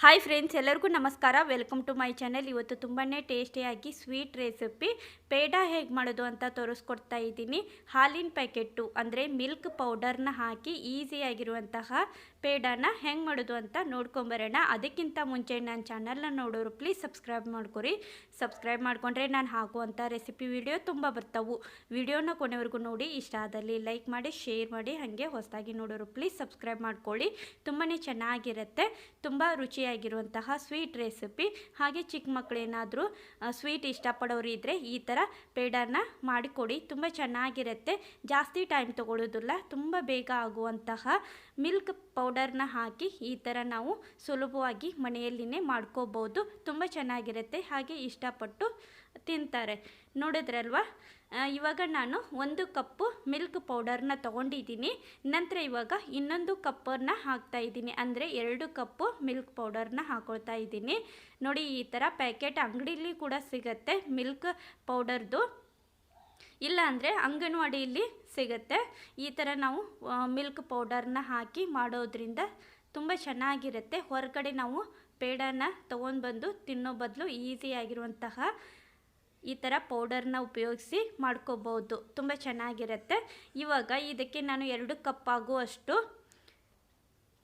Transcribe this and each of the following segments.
Hi friends ಎಲ್ಲರಿಗೂ ನಮಸ್ಕಾರ. Welcome to my channel ಇವತ್ತು ತುಂಬಾ ಟೇಸ್ಟಿಯಾಗಿ ಸ್ವೀಟ್ ರೆಸಿಪಿ ಪೇಡ ಹೇಗೆ ಮಾಡೋದು ಅಂತ ತೋರಿಸ್ಕೊಡ್ತಾ ಇದ್ದೀನಿ. ಹಾಲಿನ ಪ್ಯಾಕೆಟ್ಟು ಅಂದರೆ ಮಿಲ್ಕ್ ಪೌಡರ್ನ ಹಾಕಿ ಈಸಿಯಾಗಿರುವಂತಹ ಪೇಡಾನ ಹೆಂಗೆ ಮಾಡೋದು ಅಂತ ನೋಡ್ಕೊಂಬರೋಣ. ಅದಕ್ಕಿಂತ ಮುಂಚೆ ನನ್ನ ಚಾನಲ್ನ ನೋಡೋರು ಪ್ಲೀಸ್ ಸಬ್ಸ್ಕ್ರೈಬ್ ಮಾಡ್ಕೊರಿ. ಸಬ್ಸ್ಕ್ರೈಬ್ ಮಾಡಿಕೊಂಡ್ರೆ ನಾನು ಹಾಕುವಂಥ ರೆಸಿಪಿ ವಿಡಿಯೋ ತುಂಬ ಬರ್ತಾವು. ವಿಡಿಯೋನ ಕೊನೆವರೆಗೂ ನೋಡಿ. ಇಷ್ಟ ಆದಲ್ಲಿ ಲೈಕ್ ಮಾಡಿ ಶೇರ್ ಮಾಡಿ, ಹಾಗೆ ಹೊಸದಾಗಿ ನೋಡೋರು ಪ್ಲೀಸ್ ಸಬ್ಸ್ಕ್ರೈಬ್ ಮಾಡ್ಕೊಳ್ಳಿ. ತುಂಬಾ ಚೆನ್ನಾಗಿರುತ್ತೆ. ತುಂಬ ರುಚಿಯಾಗಿರುವಂತಹ ಸ್ವೀಟ್ ರೆಸಿಪಿ ಹಾಗೆ ಚಿಕ್ಕ ಮಕ್ಕಳೇನಾದರೂ ಸ್ವೀಟ್ ಇಷ್ಟಪಡೋರು ಇದ್ದರೆ ಈ ಥರ ಪೇಡರ್ನ ಮಾಡಿಕೊಡಿ. ತುಂಬ ಚೆನ್ನಾಗಿರುತ್ತೆ. ಜಾಸ್ತಿ ಟೈಮ್ ತಗೊಳ್ಳೋದಿಲ್ಲ ತುಂಬ ಬೇಗ ಆಗುವಂತಹ ಮಿಲ್ಕ್ ಪೌಡರ್ನ ಹಾಕಿ ಈ ಥರ ನಾವು ಸುಲಭವಾಗಿ ಮನೆಯಲ್ಲಿನೇ ಮಾಡ್ಕೋಬೋದು. ತುಂಬ ಚೆನ್ನಾಗಿರುತ್ತೆ. ಹಾಗೆ ಇಷ್ಟಪಟ್ಟು ತಿಂತಾರೆ. ನೋಡಿದ್ರಲ್ವಾ ಇವಾಗ ನಾನು ಒಂದು ಕಪ್ಪು ಮಿಲ್ಕ್ ಪೌಡರ್ನ ತೊಗೊಂಡಿದ್ದೀನಿ. ನಂತರ ಇವಾಗ ಇನ್ನೊಂದು ಕಪ್ಪನ್ನು ಹಾಕ್ತಾ ಇದ್ದೀನಿ. ಅಂದರೆ ಎರಡು ಕಪ್ಪು ಮಿಲ್ಕ್ ಪೌಡರ್ನ ಹಾಕೊಳ್ತಾ ಇದ್ದೀನಿ. ನೋಡಿ, ಈ ಥರ ಪ್ಯಾಕೆಟ್ ಅಂಗಡಿಲಿ ಕೂಡ ಸಿಗುತ್ತೆ ಮಿಲ್ಕ್ ಪೌಡರ್ದು. ಇಲ್ಲ ಅಂದರೆ ಅಂಗನವಾಡಿಯಲ್ಲಿ ಸಿಗುತ್ತೆ. ಈ ಥರ ನಾವು ಮಿಲ್ಕ್ ಪೌಡರ್ನ ಹಾಕಿ ಮಾಡೋದ್ರಿಂದ ತುಂಬ ಚೆನ್ನಾಗಿರುತ್ತೆ. ಹೊರಗಡೆ ನಾವು ಪೇಡನ ತೊಗೊಂಡು ಬಂದು ತಿನ್ನೋ ಬದಲು ಈಸಿಯಾಗಿರುವಂತಹ ಈ ಥರ ಪೌಡರ್ನ ಉಪಯೋಗಿಸಿ ಮಾಡ್ಕೋಬೋದು. ತುಂಬ ಚೆನ್ನಾಗಿರುತ್ತೆ. ಇವಾಗ ಇದಕ್ಕೆ ನಾನು ಎರಡು ಕಪ್ ಆಗುವಷ್ಟು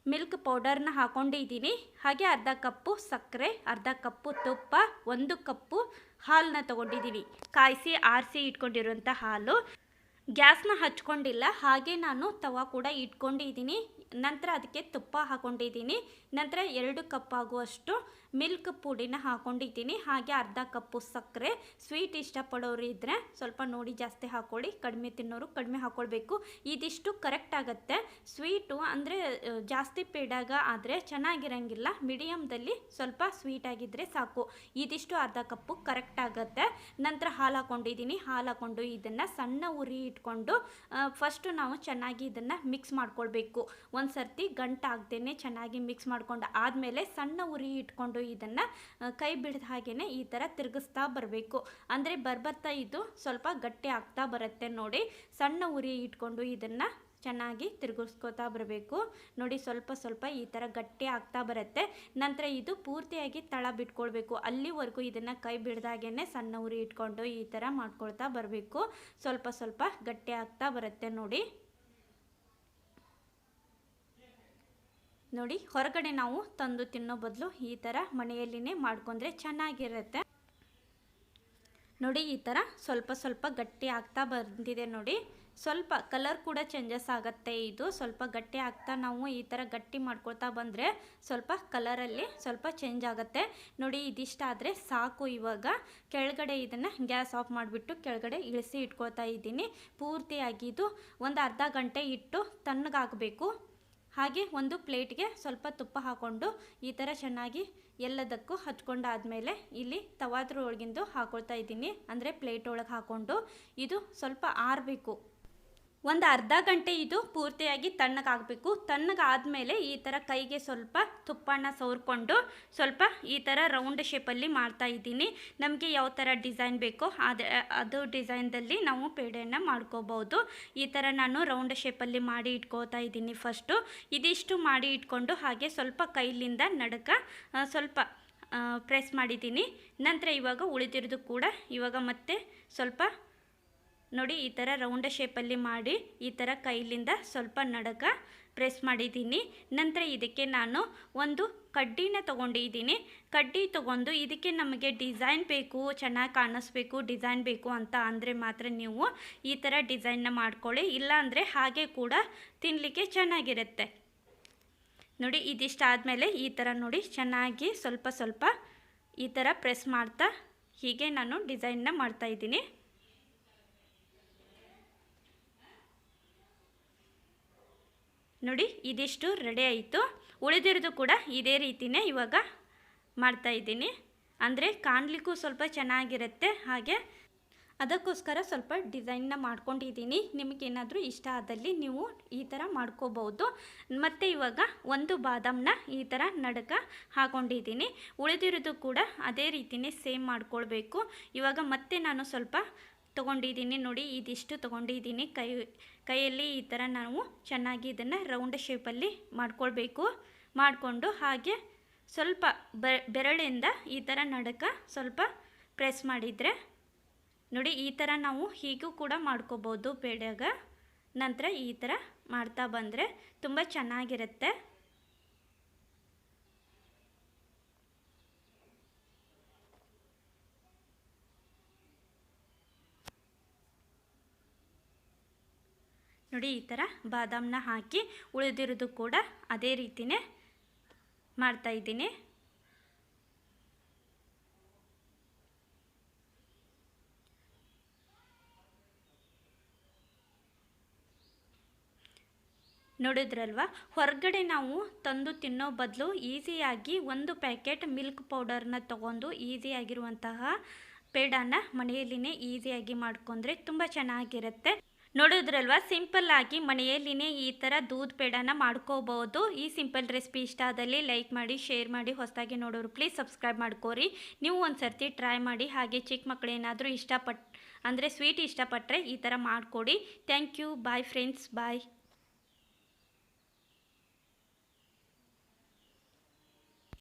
ಮಿಲ್ಕ್ ಪೌಡರ್ನ ಹಾಕೊಂಡಿದ್ದೀನಿ. ಹಾಗೆ ಅರ್ಧ ಕಪ್ಪು ಸಕ್ಕರೆ, ಅರ್ಧ ಕಪ್ಪು ತುಪ್ಪ, ಒಂದು ಕಪ್ಪು ಹಾಲನ್ನ ತೊಗೊಂಡಿದ್ದೀನಿ. ಕಾಯಿಸಿ, ಆರಿಸಿ ಇಟ್ಕೊಂಡಿರುವಂಥ ಹಾಲು. ಗ್ಯಾಸ್ನ ಹಚ್ಕೊಂಡಿಲ್ಲ. ಹಾಗೆ ನಾನು ತವಾ ಕೂಡ ಇಟ್ಕೊಂಡಿದ್ದೀನಿ. ನಂತರ ಅದಕ್ಕೆ ತುಪ್ಪ ಹಾಕೊಂಡಿದ್ದೀನಿ. ನಂತರ ಎರಡು ಕಪ್ ಆಗುವಷ್ಟು ಮಿಲ್ಕ್ ಪುಡಿನ ಹಾಕೊಂಡಿದ್ದೀನಿ. ಹಾಗೆ ಅರ್ಧ ಕಪ್ಪು ಸಕ್ಕರೆ. ಸ್ವೀಟ್ ಇಷ್ಟಪಡೋರು ಇದ್ದರೆ ಸ್ವಲ್ಪ ನೋಡಿ ಜಾಸ್ತಿ ಹಾಕ್ಕೊಳ್ಳಿ ಕಡಿಮೆ ತಿನ್ನೋರು ಕಡಿಮೆ ಹಾಕ್ಕೊಳ್ಬೇಕು ಇದಿಷ್ಟು ಕರೆಕ್ಟ್ ಆಗುತ್ತೆ. ಸ್ವೀಟು ಅಂದರೆ ಜಾಸ್ತಿ ಪೇಡಾಗ ಆದರೆ ಚೆನ್ನಾಗಿರಂಗಿಲ್ಲ. ಮೀಡಿಯಮ್ದಲ್ಲಿ ಸ್ವಲ್ಪ ಸ್ವೀಟ್ ಆಗಿದ್ದರೆ ಸಾಕು. ಇದಿಷ್ಟು ಅರ್ಧ ಕಪ್ಪು ಕರೆಕ್ಟ್ ಆಗುತ್ತೆ. ನಂತರ ಹಾಲು ಹಾಕೊಂಡಿದ್ದೀನಿ. ಹಾಲು ಹಾಕೊಂಡು ಇದನ್ನು ಸಣ್ಣ ಉರಿ ಇಟ್ಕೊಂಡು ಫಸ್ಟು ನಾವು ಚೆನ್ನಾಗಿ ಇದನ್ನು ಮಿಕ್ಸ್ ಮಾಡ್ಕೊಳ್ಬೇಕು. ಒಂದು ಸರ್ತಿ ಗಂಟಾಗ್ದೇ ಚೆನ್ನಾಗಿ ಮಿಕ್ಸ್ ಮಾಡಿಕೊಂಡು ಆದಮೇಲೆ ಸಣ್ಣ ಉರಿ ಇಟ್ಕೊಂಡು ಇದನ್ನು ಕೈ ಬಿಡದ ಹಾಗೇ ಈ ಥರ ತಿರುಗಿಸ್ತಾ ಬರಬೇಕು. ಅಂದರೆ ಬರ್ಬರ್ತಾ ಇದು ಸ್ವಲ್ಪ ಗಟ್ಟಿ ಆಗ್ತಾ ಬರುತ್ತೆ ನೋಡಿ. ಸಣ್ಣ ಉರಿ ಇಟ್ಕೊಂಡು ಇದನ್ನು ಚೆನ್ನಾಗಿ ತಿರುಗಿಸ್ಕೋತಾ ಬರಬೇಕು. ನೋಡಿ ಸ್ವಲ್ಪ ಸ್ವಲ್ಪ ಈ ಥರ ಗಟ್ಟಿ ಆಗ್ತಾ ಬರುತ್ತೆ. ನಂತರ ಇದು ಪೂರ್ತಿಯಾಗಿ ತಳ ಬಿಟ್ಕೊಳ್ಬೇಕು. ಅಲ್ಲಿವರೆಗೂ ಇದನ್ನು ಕೈ ಬಿಡ್ದಾಗೇ ಸಣ್ಣ ಉರಿ ಇಟ್ಕೊಂಡು ಈ ಥರ ಮಾಡ್ಕೊಳ್ತಾ ಬರಬೇಕು. ಸ್ವಲ್ಪ ಸ್ವಲ್ಪ ಗಟ್ಟಿ ಆಗ್ತಾ ಬರುತ್ತೆ ನೋಡಿ. ನೋಡಿ, ಹೊರಗಡೆ ನಾವು ತಂದು ತಿನ್ನೋ ಬದಲು ಈ ಥರ ಮನೆಯಲ್ಲಿನೇ ಮಾಡ್ಕೊಂಡ್ರೆ ಚೆನ್ನಾಗಿರುತ್ತೆ. ನೋಡಿ, ಈ ಥರ ಸ್ವಲ್ಪ ಸ್ವಲ್ಪ ಗಟ್ಟಿ ಆಗ್ತಾ ಬಂದಿದೆ ನೋಡಿ. ಸ್ವಲ್ಪ ಕಲರ್ ಕೂಡ ಚೇಂಜಸ್ ಆಗುತ್ತೆ ಇದು. ಸ್ವಲ್ಪ ಗಟ್ಟಿ ಆಗ್ತಾ ನಾವು ಈ ಥರ ಗಟ್ಟಿ ಮಾಡ್ಕೊಳ್ತಾ ಬಂದರೆ ಸ್ವಲ್ಪ ಕಲರಲ್ಲಿ ಸ್ವಲ್ಪ ಚೇಂಜ್ ಆಗುತ್ತೆ. ನೋಡಿ, ಇದಿಷ್ಟ ಆದರೆ ಸಾಕು ಇವಾಗ. ಕೆಳಗಡೆ ಇದನ್ನು ಗ್ಯಾಸ್ ಆಫ್ ಮಾಡಿಬಿಟ್ಟು ಕೆಳಗಡೆ ಇಳಿಸಿ ಇಟ್ಕೊಳ್ತಾ ಇದ್ದೀನಿ. ಪೂರ್ತಿಯಾಗಿ ಇದು ಒಂದು ಅರ್ಧ ಗಂಟೆ ಇಟ್ಟು ತಣ್ಣಗಾಗಬೇಕು. ಹಾಗೆ ಒಂದು ಪ್ಲೇಟ್ಗೆ ಸ್ವಲ್ಪ ತುಪ್ಪ ಹಾಕ್ಕೊಂಡು ಈ ಥರ ಚೆನ್ನಾಗಿ ಎಲ್ಲದಕ್ಕೂ ಹಚ್ಕೊಂಡಾದಮೇಲೆ ಇಲ್ಲಿ ತವಾದ್ರ ಒಳಗಿಂದು ಹಾಕೊಳ್ತಾ ಇದ್ದೀನಿ. ಅಂದರೆ ಪ್ಲೇಟ್ ಒಳಗೆ ಹಾಕ್ಕೊಂಡು ಇದು ಸ್ವಲ್ಪ ಆರಬೇಕು. ಒಂದು ಅರ್ಧ ಗಂಟೆ ಇದು ಪೂರ್ತಿಯಾಗಿ ತಣ್ಣಗಾಗಬೇಕು. ತಣ್ಣಗಾದಮೇಲೆ ಈ ಥರ ಕೈಗೆ ಸ್ವಲ್ಪ ತುಪ್ಪನ ಸವರ್ಕೊಂಡು ಸ್ವಲ್ಪ ಈ ಥರ ರೌಂಡ್ ಶೇಪಲ್ಲಿ ಮಾಡ್ತಾ ಇದ್ದೀನಿ. ನಮಗೆ ಯಾವ ಥರ ಡಿಸೈನ್ ಬೇಕೋ ಅದು ಅದು ಡಿಸೈನ್ದಲ್ಲಿ ನಾವು ಪೇಡೆಯನ್ನು ಮಾಡ್ಕೋಬೋದು. ಈ ಥರ ನಾನು ರೌಂಡ್ ಶೇಪಲ್ಲಿ ಮಾಡಿ ಇಟ್ಕೋತಾ ಇದ್ದೀನಿ ಫಸ್ಟು ಇದಿಷ್ಟು ಮಾಡಿ ಇಟ್ಕೊಂಡು ಹಾಗೆ ಸ್ವಲ್ಪ ಕೈಲಿಂದ ನಡಕ ಸ್ವಲ್ಪ ಪ್ರೆಸ್ ಮಾಡಿದ್ದೀನಿ. ನಂತರ ಇವಾಗ ಉಳಿದಿರೋದು ಕೂಡ ಇವಾಗ ಮತ್ತೆ ಸ್ವಲ್ಪ ನೋಡಿ, ಈ ಥರ ರೌಂಡ್ ಶೇಪಲ್ಲಿ ಮಾಡಿ, ಈ ಥರ ಕೈಲಿಂದ ಸ್ವಲ್ಪ ನಡಕ ಪ್ರೆಸ್ ಮಾಡಿದ್ದೀನಿ. ನಂತರ ಇದಕ್ಕೆ ನಾನು ಒಂದು ಕಡ್ಡಿನ ತೊಗೊಂಡಿದ್ದೀನಿ. ಕಡ್ಡಿ ತೊಗೊಂಡು ಇದಕ್ಕೆ ನಮಗೆ ಡಿಸೈನ್ ಬೇಕು, ಚೆನ್ನಾಗಿ ಕಾಣಿಸ್ಬೇಕು ಡಿಸೈನ್ ಬೇಕು ಅಂತ ಅಂದರೆ ಮಾತ್ರ ನೀವು ಈ ಥರ ಡಿಸೈನ್ನ ಮಾಡ್ಕೊಳ್ಳಿ. ಇಲ್ಲಾಂದರೆ ಹಾಗೆ ಕೂಡ ತಿನ್ನಲಿಕ್ಕೆ ಚೆನ್ನಾಗಿರುತ್ತೆ. ನೋಡಿ, ಇದಿಷ್ಟು ಆದಮೇಲೆ ಈ ಥರ ನೋಡಿ, ಚೆನ್ನಾಗಿ ಸ್ವಲ್ಪ ಸ್ವಲ್ಪ ಈ ಥರ ಪ್ರೆಸ್ ಮಾಡ್ತಾ ಹೀಗೆ ನಾನು ಡಿಸೈನ್ನ ಮಾಡ್ತಾಯಿದ್ದೀನಿ ನೋಡಿ, ಇದಿಷ್ಟು ರೆಡಿ ಆಯಿತು. ಉಳಿದಿರೋದು ಕೂಡ ಇದೇ ರೀತಿನೇ ಇವಾಗ ಮಾಡ್ತಾ ಇದ್ದೀನಿ. ಅಂದರೆ ಕಾಣಲಿಕ್ಕೂ ಸ್ವಲ್ಪ ಚೆನ್ನಾಗಿರುತ್ತೆ. ಹಾಗೆ ಅದಕ್ಕೋಸ್ಕರ ಸ್ವಲ್ಪ ಡಿಸೈನ್ನ ಮಾಡ್ಕೊಂಡಿದ್ದೀನಿ. ನಿಮಗೇನಾದರೂ ಇಷ್ಟ ಆದಲ್ಲಿ ನೀವು ಈ ಥರ ಮಾಡ್ಕೋಬೋದು ಮತ್ತು ಇವಾಗ ಒಂದು ಬಾದಾಮನ್ನ ಈ ಥರ ನಡಕ ಹಾಕೊಂಡಿದ್ದೀನಿ. ಉಳಿದಿರೋದು ಕೂಡ ಅದೇ ರೀತಿನೇ ಸೇಮ್ ಮಾಡ್ಕೊಳ್ಬೇಕು. ಇವಾಗ ಮತ್ತೆ ನಾನು ಸ್ವಲ್ಪ ತೊಗೊಂಡಿದ್ದೀನಿ ನೋಡಿ, ಇದಿಷ್ಟು ತೊಗೊಂಡಿದ್ದೀನಿ. ಕೈ, ಕೈಯಲ್ಲಿ ಈ ಥರ ನಾವು ಚೆನ್ನಾಗಿ ಇದನ್ನು ರೌಂಡ್ ಶೇಪಲ್ಲಿ ಮಾಡ್ಕೊಳ್ಬೇಕು. ಮಾಡಿಕೊಂಡು ಹಾಗೆ ಸ್ವಲ್ಪ ಬೆರಳಿಂದ ಈ ಥರ ನಡಕ ಸ್ವಲ್ಪ ಪ್ರೆಸ್ ಮಾಡಿದರೆ ನೋಡಿ, ಈ ಥರ ನಾವು ಹೀಗೂ ಕೂಡ ಮಾಡ್ಕೋಬೋದು. ಪೇಡ್ಯಾಗ ನಂತರ ಈ ಥರ ಮಾಡ್ತಾ ಬಂದರೆ ತುಂಬ ಚೆನ್ನಾಗಿರುತ್ತೆ. ನೋಡಿ, ಈ ಥರ ಬಾದಾಮನ್ನ ಹಾಕಿ ಉಳಿದಿರೋದು ಕೂಡ ಅದೇ ರೀತಿಯೇ ಮಾಡ್ತಾಯಿದ್ದೀನಿ ನೋಡಿದ್ರಲ್ವ? ಹೊರಗಡೆ ನಾವು ತಂದು ತಿನ್ನೋ ಬದಲು ಈಸಿಯಾಗಿ ಒಂದು ಪ್ಯಾಕೆಟ್ ಮಿಲ್ಕ್ ಪೌಡರ್ನ ತೊಗೊಂಡು ಈಸಿಯಾಗಿರುವಂತಹ ಪೇಡಾನ ಮನೆಯಲ್ಲಿನೇ ಈಸಿಯಾಗಿ ಮಾಡ್ಕೊಂಡ್ರೆ ತುಂಬ ಚೆನ್ನಾಗಿರುತ್ತೆ. ನೋಡಿದ್ರಲ್ವ? ಸಿಂಪಲ್ ಆಗಿ ಮನೆಯಲ್ಲಿನೇ ಈ ಥರ ದೂದ್ ಪೇಡನ ಮಾಡ್ಕೋಬೋದು ಈ ಸಿಂಪಲ್ ರೆಸಿಪಿ ಇಷ್ಟ ಆದಲ್ಲಿ ಲೈಕ್ ಮಾಡಿ, ಶೇರ್ ಮಾಡಿ, ಹೊಸದಾಗಿ ನೋಡೋರು ಪ್ಲೀಸ್ ಸಬ್ಸ್ಕ್ರೈಬ್ ಮಾಡ್ಕೋರಿ. ನೀವು ಒಂದು ಸರ್ತಿ ಟ್ರೈ ಮಾಡಿ, ಹಾಗೆ ಚಿಕ್ಕ ಮಕ್ಕಳು ಏನಾದರೂ ಇಷ್ಟಪಟ್ಟು ಅಂದರೆ ಸ್ವೀಟ್ ಇಷ್ಟಪಟ್ಟರೆ ಈ ಥರ ಮಾಡಿಕೊಡಿ. Thank you bye friends bye